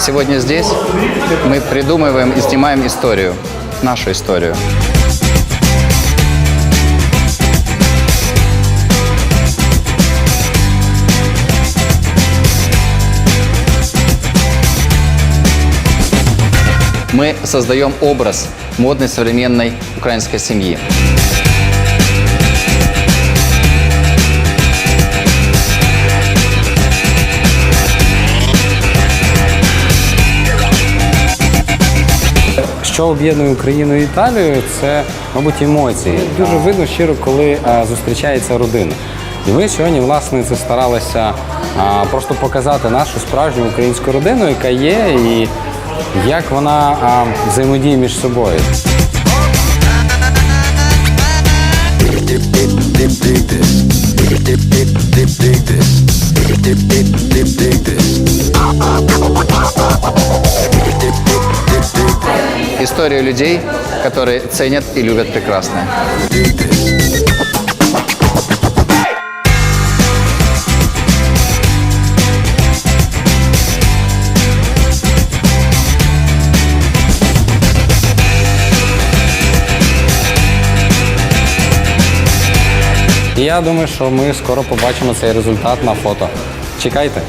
Сегодня здесь мы придумываем и снимаем историю, нашу историю. Мы создаем образ модной современной украинской семьи. Що об'єднує Україну і Італію, це, мабуть, емоції. Дуже видно щиро, коли е, зустрічається родина. І ми сьогодні, власне, це старалися а, просто показати нашу справжню українську родину, яка є, і як вона а, взаємодіє між собою. Историю людей, которые ценят и любят прекрасное. Я думаю, що ми скоро побачимо цей результат на фото. Чекайте.